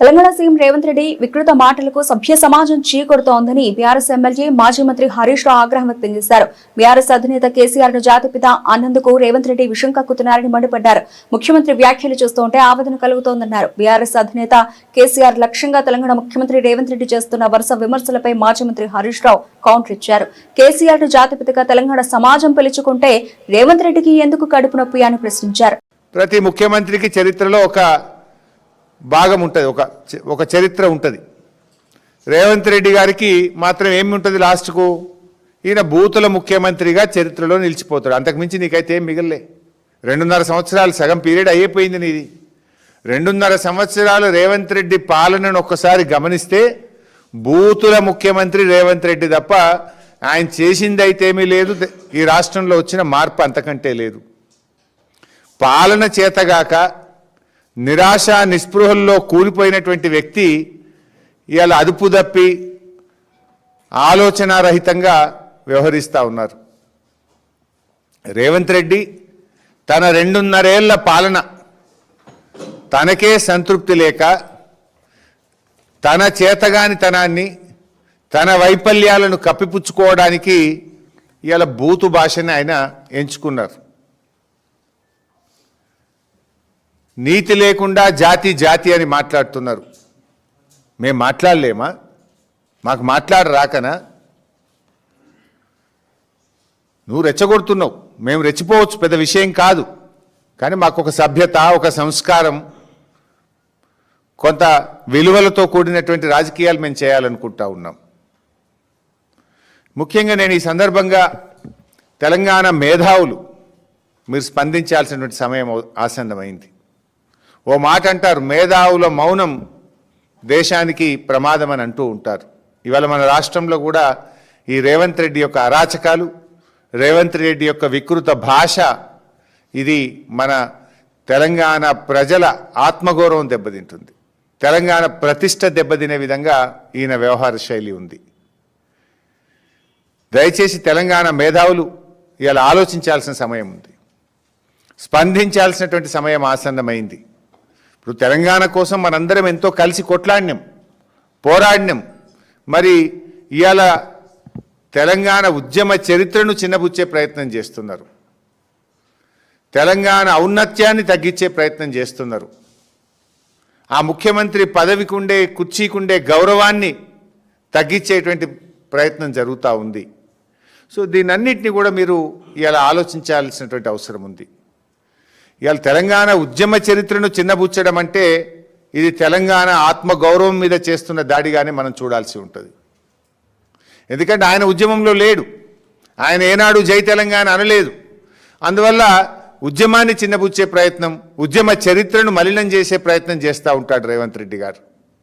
Telangana CM Revanth Reddy వికృత మాటలకు సభ్య సమాజం చీకొడుతోందని బీఆర్ఎస్ ఎమ్మెల్యే మాజీ మంత్రి హరీష్ రావు ఆగ్రహం వ్యక్తం చేశారు. బీఆర్ఎస్ అధినేత కేసీఆర్ను జాతిపిత అన్నందుకు రేవంత్ రెడ్డి విషం కక్కుతున్నారని మండిపడ్డారు. ముఖ్యమంత్రి వ్యాఖ్యలు చూస్తుంటే ఆవేదన కలుగుతోందన్నారు. బీఆర్ఎస్ అధినేత కేసీఆర్ లక్ష్యంగా తెలంగాణ ముఖ్యమంత్రి రేవంత్ రెడ్డి చేస్తున్న వరుస విమర్శలపై మాజీ మంత్రి హరీష్ రావు కౌంటర్ ఇచ్చారు. కేసీఆర్ను జాతిపితగా తెలంగాణ సమాజం పిలుచుకుంటే రేవంత్ రెడ్డికి ఎందుకు కడుపు నొప్పి అని ప్రశ్నించారు. ప్రతి ముఖ్యమంత్రికి చరిత్రలో ఒక భాగం ఉంటుంది ఒక చ- ఒక చరిత్ర ఉంటుంది. రేవంత్ రెడ్డి గారికి మాత్రం ఏమి ఉంటుంది లాస్ట్కు? ఈయన బూతుల ముఖ్యమంత్రిగా చరిత్రలో నిలిచిపోతాడు. అంతకుమించి నీకైతే ఏం మిగలే. రెండున్నర సంవత్సరాలు సగం పీరియడ్ అయిపోయింది నీది. రెండున్నర సంవత్సరాలు రేవంత్ రెడ్డి పాలనను ఒక్కసారి గమనిస్తే బూతుల ముఖ్యమంత్రి రేవంత్ రెడ్డి తప్ప ఆయన చేసింది అయితే ఏమీ లేదు. ఈ రాష్ట్రంలో వచ్చిన మార్పు అంతకంటే లేదు. పాలన చేతగాక నిరాశ నిస్పృహల్లో కూలిపోయినటువంటి వ్యక్తి ఇవాళ అదుపు తప్పి ఆలోచనారహితంగా వ్యవహరిస్తూ ఉన్నారు. రేవంత్ రెడ్డి తన రెండున్నరేళ్ళ పాలన తనకే సంతృప్తి లేక తన చేతగానితనాన్ని తన వైఫల్యాలను కప్పిపుచ్చుకోవడానికి ఇవాళ బూతు భాషని ఆయన ఎంచుకున్నారు. నీతి లేకుండా జాతి జాతి అని మాట్లాడుతున్నారు. మేము మాట్లాడలేమా? మాకు మాట్లాడ రాకనా? నువ్వు రెచ్చగొడుతున్నావు. మేము రెచ్చిపోవచ్చు పెద్ద విషయం కాదు. కానీ మాకు ఒక సభ్యత ఒక సంస్కారం కొంత విలువలతో కూడినటువంటి రాజకీయాలు మేము చేయాలనుకుంటా ఉన్నాం. ముఖ్యంగా నేను ఈ సందర్భంగా తెలంగాణ మేధావులు మీరు స్పందించాల్సినటువంటి సమయం ఆసన్నమైంది. ఓ మాట అంటారు మేధావుల మౌనం దేశానికి ప్రమాదం అని అంటూ ఉంటారు. ఇవాళ మన రాష్ట్రంలో కూడా ఈ రేవంత్ రెడ్డి యొక్క అరాచకాలు రేవంత్ రెడ్డి యొక్క వికృత భాష ఇది మన తెలంగాణ ప్రజల ఆత్మగౌరవం దెబ్బతింటుంది. తెలంగాణ ప్రతిష్ట దెబ్బతినే విధంగా ఈయన వ్యవహార శైలి ఉంది. దయచేసి తెలంగాణ మేధావులు ఇలా ఆలోచించాల్సిన సమయం ఉంది. స్పందించాల్సినటువంటి సమయం ఆసన్నమైంది. ఇప్పుడు తెలంగాణ కోసం మనందరం ఎంతో కలిసి కొట్లాడినాం పోరాడినాం. మరి ఇవాళ తెలంగాణ ఉద్యమ చరిత్రను చిన్నబుచ్చే ప్రయత్నం చేస్తున్నారు. తెలంగాణ ఔన్నత్యాన్ని తగ్గించే ప్రయత్నం చేస్తున్నారు. ఆ ముఖ్యమంత్రి పదవికుండే కుర్చీకుండే గౌరవాన్ని తగ్గించేటువంటి ప్రయత్నం జరుగుతూ ఉంది. సో దీనన్నిటిని కూడా మీరు ఇలా ఆలోచించాల్సినటువంటి అవసరం ఉంది. ఇవాళ తెలంగాణ ఉద్యమ చరిత్రను చిన్నబుచ్చడం అంటే ఇది తెలంగాణ ఆత్మగౌరవం మీద చేస్తున్న దాడిగానే మనం చూడాల్సి ఉంటుంది. ఎందుకంటే ఆయన ఉద్యమంలో లేడు. ఆయన ఏనాడు జై తెలంగాణ అనలేదు. అందువల్ల ఉద్యమాన్ని చిన్నబుచ్చే ప్రయత్నం ఉద్యమ చరిత్రను మలినం చేసే ప్రయత్నం చేస్తూ ఉంటాడు రేవంత్ రెడ్డి గారు.